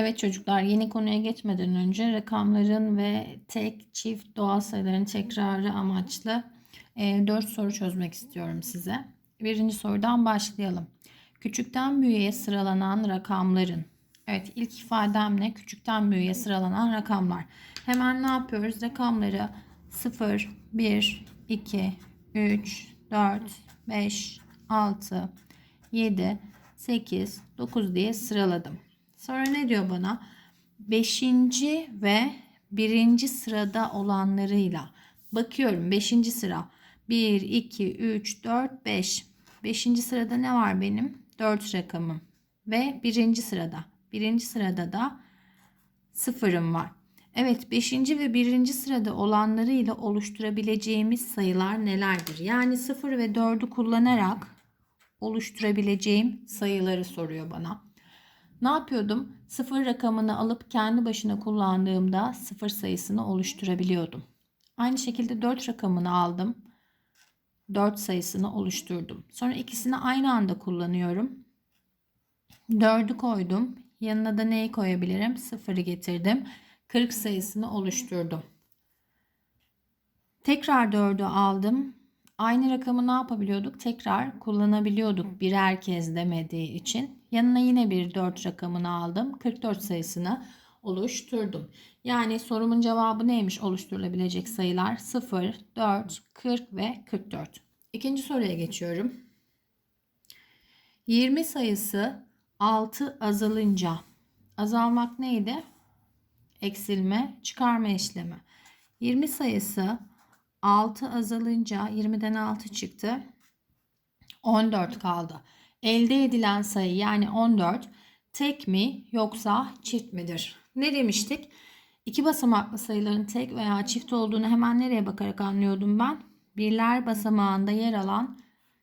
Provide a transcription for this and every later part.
Evet çocuklar yeni konuya geçmeden önce rakamların ve tek çift doğal sayıların tekrarı amaçlı 4 soru çözmek istiyorum size. Birinci sorudan başlayalım. Küçükten büyüğe sıralanan rakamların. Evet ilk ifadem ne? Küçükten büyüğe sıralanan rakamlar. Hemen ne yapıyoruz? Rakamları 0, 1, 2, 3, 4, 5, 6, 7, 8, 9 diye sıraladım. Sonra ne diyor bana? Beşinci ve birinci sırada olanlarıyla. Bakıyorum beşinci sıra. 1, 2, 3, 4, 5. Beşinci sırada ne var benim? 4 rakamım. Ve birinci sırada. Birinci sırada da sıfırım var. Evet 5. ve 1. sırada olanlarıyla oluşturabileceğimiz sayılar nelerdir? Yani 0 ve 4'ü kullanarak oluşturabileceğim sayıları soruyor bana. Ne yapıyordum? Sıfır rakamını alıp kendi başına kullandığımda sıfır sayısını oluşturabiliyordum. Aynı şekilde 4 rakamını aldım. 4 sayısını oluşturdum. Sonra ikisini aynı anda kullanıyorum. 4'ü koydum. Yanına da neyi koyabilirim? 0'ı getirdim. 40 sayısını oluşturdum. Tekrar 4'ü aldım. Aynı rakamı ne yapabiliyorduk? Tekrar kullanabiliyorduk birer kez demediği için. Yanına yine bir 4 rakamını aldım. 44 sayısını oluşturdum. Yani sorumun cevabı neymiş oluşturulabilecek sayılar? 0, 4, 40 ve 44. İkinci soruya geçiyorum. 20 sayısı 6 azalınca azalmak neydi? Eksilme, çıkarma işlemi. 20 sayısı 6 azalınca 20'den 6 çıktı. 14 kaldı. Elde edilen sayı yani 14 tek mi yoksa çift midir? Ne demiştik? İki basamaklı sayıların tek veya çift olduğunu hemen nereye bakarak anlıyordum ben? Birler basamağında yer alan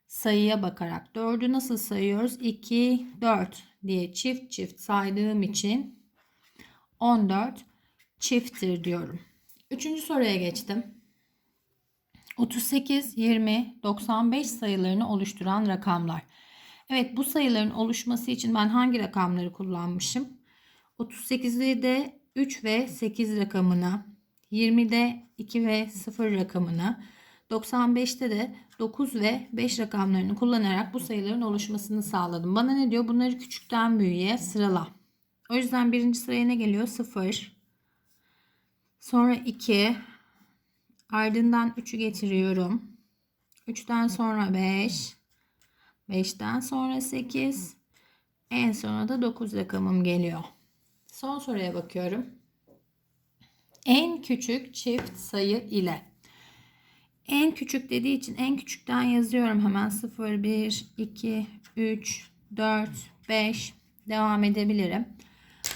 sayıya bakarak. 4'ü nasıl sayıyoruz? 2, 4 diye çift çift saydığım için 14 çifttir diyorum. Üçüncü soruya geçtim. 38, 20, 95 sayılarını oluşturan rakamlar. Evet bu sayıların oluşması için ben hangi rakamları kullanmışım? 38'de 3 ve 8 rakamını, 20'de 2 ve 0 rakamını, 95'te de 9 ve 5 rakamlarını kullanarak bu sayıların oluşmasını sağladım. Bana ne diyor? Bunları küçükten büyüğe sırala. O yüzden birinci sıraya ne geliyor? 0. Sonra 2. Ardından 3'ü getiriyorum. 3'ten sonra 5. 5'ten sonra 8. En sona da 9 rakamım geliyor. Son soruya bakıyorum. En küçük çift sayı ile. En küçük dediği için en küçükten yazıyorum hemen 0, 1, 2, 3, 4, 5 devam edebilirim.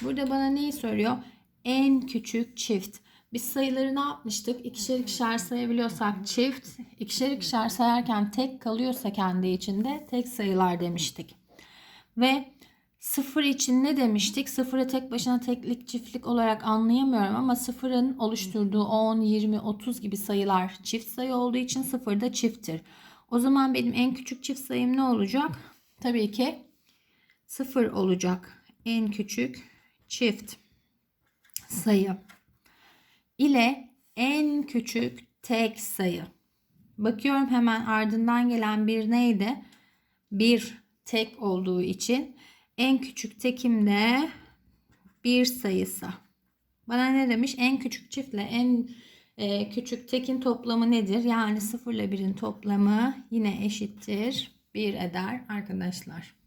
Burada bana neyi soruyor? En küçük çift. Biz sayıları ne yapmıştık? İkişer ikişer sayabiliyorsak çift, ikişer ikişer sayarken tek kalıyorsa kendi içinde tek sayılar demiştik. Ve sıfır için ne demiştik? Sıfırı tek başına teklik çiftlik olarak anlayamıyorum ama sıfırın oluşturduğu 10, 20, 30 gibi sayılar çift sayı olduğu için sıfır da çifttir. O zaman benim en küçük çift sayım ne olacak? Tabii ki sıfır olacak. En küçük çift sayı ile en küçük tek sayı. Bakıyorum hemen ardından gelen bir neydi? Bir tek olduğu için en küçük tekimde bir sayısı. Bana ne demiş? En küçük çiftle en e, küçük tekin toplamı nedir? Yani 0 ile 1'in toplamı yine eşittir 1 eder arkadaşlar.